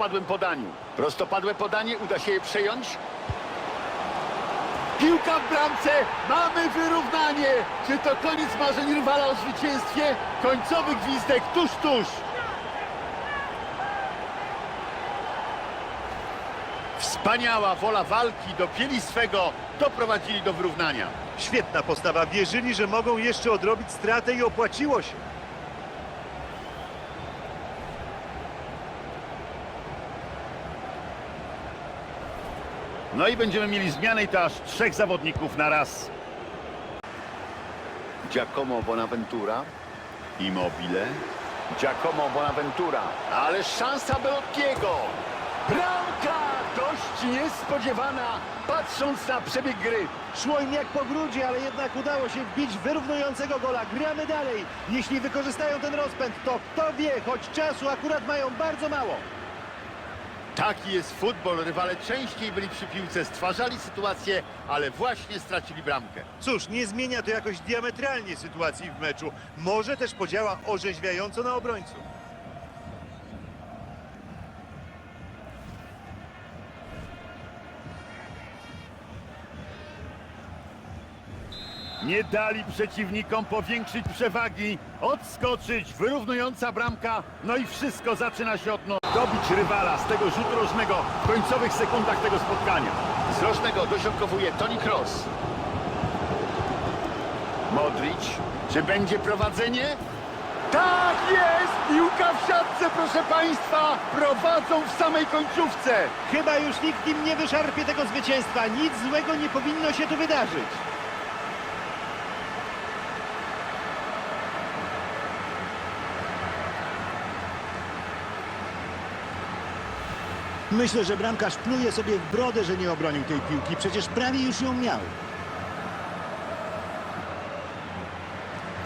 prostopadłym podaniu. Prostopadłe podanie, uda się je przejąć. Piłka w bramce, mamy wyrównanie. Czy to koniec marzeń rywala o zwycięstwie? Końcowy gwizdek tuż, tuż. Wspaniała wola walki dopięli swego, doprowadzili do wyrównania. Świetna postawa. Wierzyli, że mogą jeszcze odrobić stratę i opłaciło się. No i będziemy mieli zmianę i to aż trzech zawodników na raz. Giacomo Bonaventura. Immobile. Giacomo Bonaventura. Ale szansa Belottiego. Bramka! Dość niespodziewana, patrząc na przebieg gry. Szło im jak po grudzie, ale jednak udało się wbić wyrównującego gola. Gramy dalej. Jeśli wykorzystają ten rozpęd, to kto wie, choć czasu akurat mają bardzo mało. Taki jest futbol. Rywale częściej byli przy piłce, stwarzali sytuację, ale właśnie stracili bramkę. Cóż, nie zmienia to jakoś diametralnie sytuacji w meczu. Może też podziała orzeźwiająco na obrońców. Nie dali przeciwnikom powiększyć przewagi, odskoczyć, wyrównująca bramka, no i wszystko zaczyna się od nowa. Dobić rywala z tego rzutu rożnego w końcowych sekundach tego spotkania. Z rożnego dośrodkowuje Toni Kroos. Modric, czy będzie prowadzenie? Tak jest! Piłka w siatce, proszę Państwa! Prowadzą w samej końcówce! Chyba już nikt im nie wyszarpie tego zwycięstwa. Nic złego nie powinno się tu wydarzyć. Myślę, że bramkarz pluje sobie w brodę, że nie obronił tej piłki. Przecież prawie już ją miał.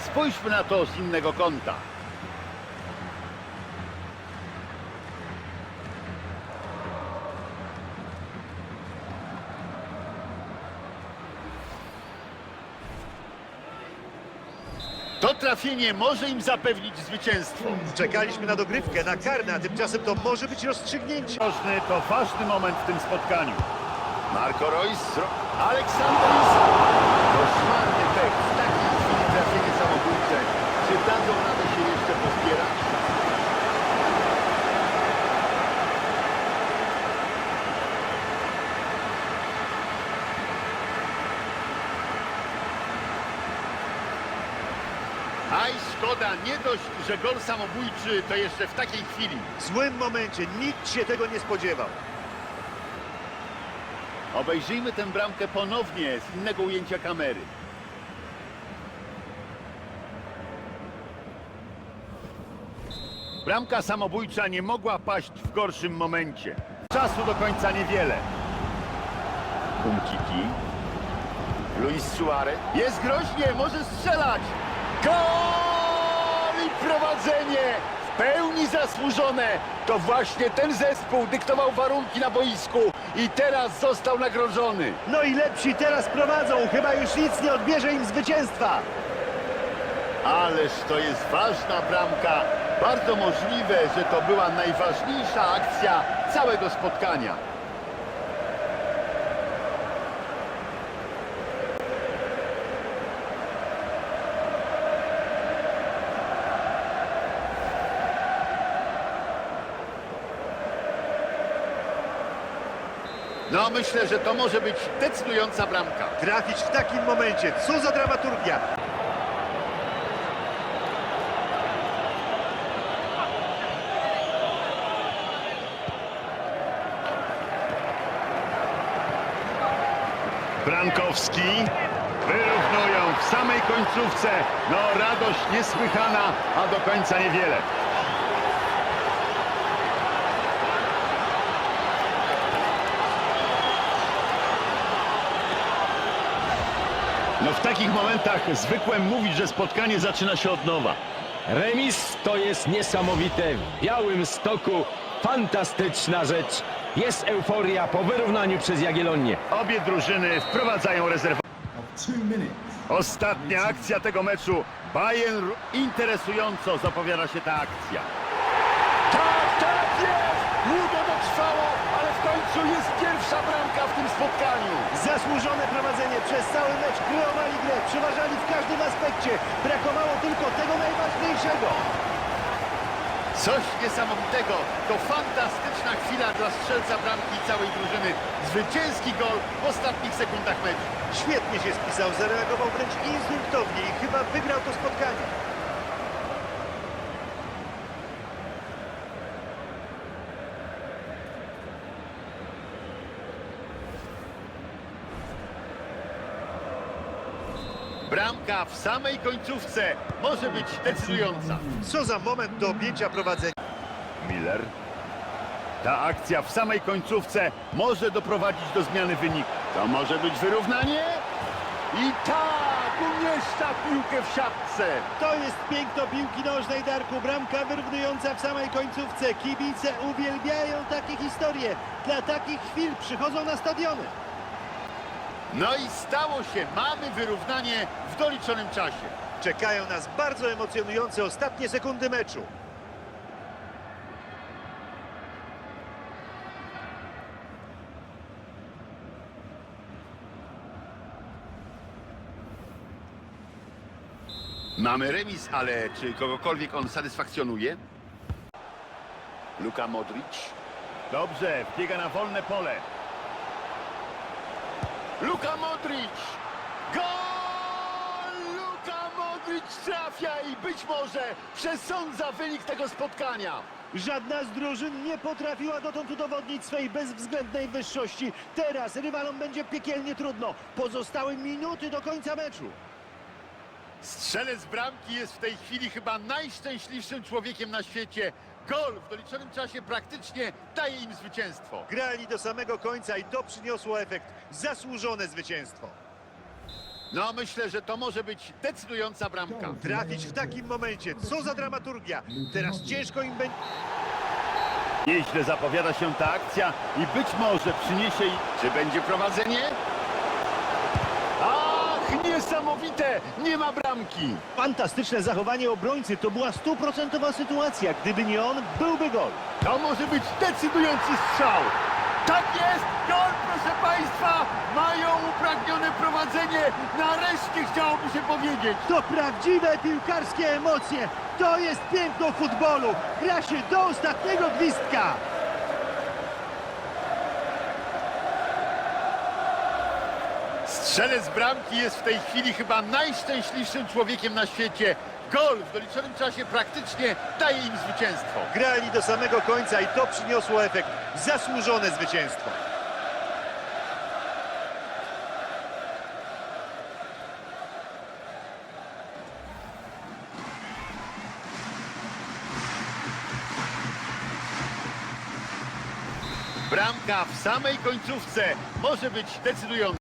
Spójrzmy na to z innego kąta. To trafienie może im zapewnić zwycięstwo. Czekaliśmy na dogrywkę, na karne, a tymczasem to może być rozstrzygnięcie. Ważny, to ważny moment w tym spotkaniu. Marco Reus, Aleksander Isak. Koszmarny tekst. W takiej chwili trafienie samobójcze. Czy dadzą radę się jeszcze pozbierać? Aj, szkoda, nie dość, że gol samobójczy, to jeszcze w takiej chwili. W złym momencie nikt się tego nie spodziewał. Obejrzyjmy tę bramkę ponownie z innego ujęcia kamery. Bramka samobójcza nie mogła paść w gorszym momencie. Czasu do końca niewiele. Umtiti. Luis Suarez. Jest groźnie, może strzelać. Gol i prowadzenie. W pełni zasłużone. To właśnie ten zespół dyktował warunki na boisku i teraz został nagrodzony. No i lepsi teraz prowadzą. Chyba już nic nie odbierze im zwycięstwa. Ależ to jest ważna bramka. Bardzo możliwe, że to była najważniejsza akcja całego spotkania. No myślę, że to może być decydująca bramka. Trafić w takim momencie. Co za dramaturgia. Brankowski. Wyrównują w samej końcówce. No radość niesłychana, a do końca niewiele. No w takich momentach zwykłem mówić, że spotkanie zaczyna się od nowa. Remis to jest niesamowite. W białym stoku fantastyczna rzecz. Jest euforia po wyrównaniu przez Jagiellonię. Obie drużyny wprowadzają rezerwę. Ostatnia akcja tego meczu. Bayern interesująco zapowiada się ta akcja. Tak, tak jest! Ługo trwało, ale w końcu jest pierwsza bramka w tym spotkaniu. Zasłużone prowadzenie przez cały mecz, kreowali grę, przeważali w każdym aspekcie. Brakowało tylko tego najważniejszego. Coś niesamowitego. To fantastyczna chwila dla strzelca bramki i całej drużyny. Zwycięski gol w ostatnich sekundach meczu. Świetnie się spisał, zareagował wręcz instynktownie i chyba wygrał to spotkanie. Bramka w samej końcówce może być decydująca. Co za moment do objęcia prowadzenia. Miller. Ta akcja w samej końcówce może doprowadzić do zmiany wyniku. To może być wyrównanie. I tak umieszcza piłkę w siatce. To jest piękno piłki nożnej, Darku. Bramka wyrównująca w samej końcówce. Kibice uwielbiają takie historie. Dla takich chwil przychodzą na stadiony. No i stało się. Mamy wyrównanie w doliczonym czasie. Czekają nas bardzo emocjonujące ostatnie sekundy meczu. Mamy remis, ale czy kogokolwiek on satysfakcjonuje? Luka Modric. Dobrze, wbiega na wolne pole. Luka Modric! Gol! Luka Modric trafia i być może przesądza wynik tego spotkania. Żadna z drużyn nie potrafiła dotąd udowodnić swej bezwzględnej wyższości. Teraz rywalom będzie piekielnie trudno. Pozostały minuty do końca meczu. Strzelec bramki jest w tej chwili chyba najszczęśliwszym człowiekiem na świecie. Gol w doliczonym czasie praktycznie daje im zwycięstwo. Grali do samego końca i to przyniosło efekt. Zasłużone zwycięstwo. No myślę, że to może być decydująca bramka. Trafić w takim momencie. Co za dramaturgia. Teraz ciężko im będzie... Nieźle zapowiada się ta akcja i być może przyniesie... i- Czy będzie prowadzenie? Niesamowite! Nie ma bramki! Fantastyczne zachowanie obrońcy. To była stuprocentowa sytuacja. Gdyby nie on, byłby gol. To może być decydujący strzał. Tak jest! Gol, proszę Państwa! Mają upragnione prowadzenie. Nareszcie chciałoby się powiedzieć. To prawdziwe piłkarskie emocje. To jest piękno futbolu. Gra się do ostatniego gwizdka. Strzelec bramki jest w tej chwili chyba najszczęśliwszym człowiekiem na świecie. Gol w doliczonym czasie praktycznie daje im zwycięstwo. Grali do samego końca i to przyniosło efekt. Zasłużone zwycięstwo. Bramka w samej końcówce może być decydująca.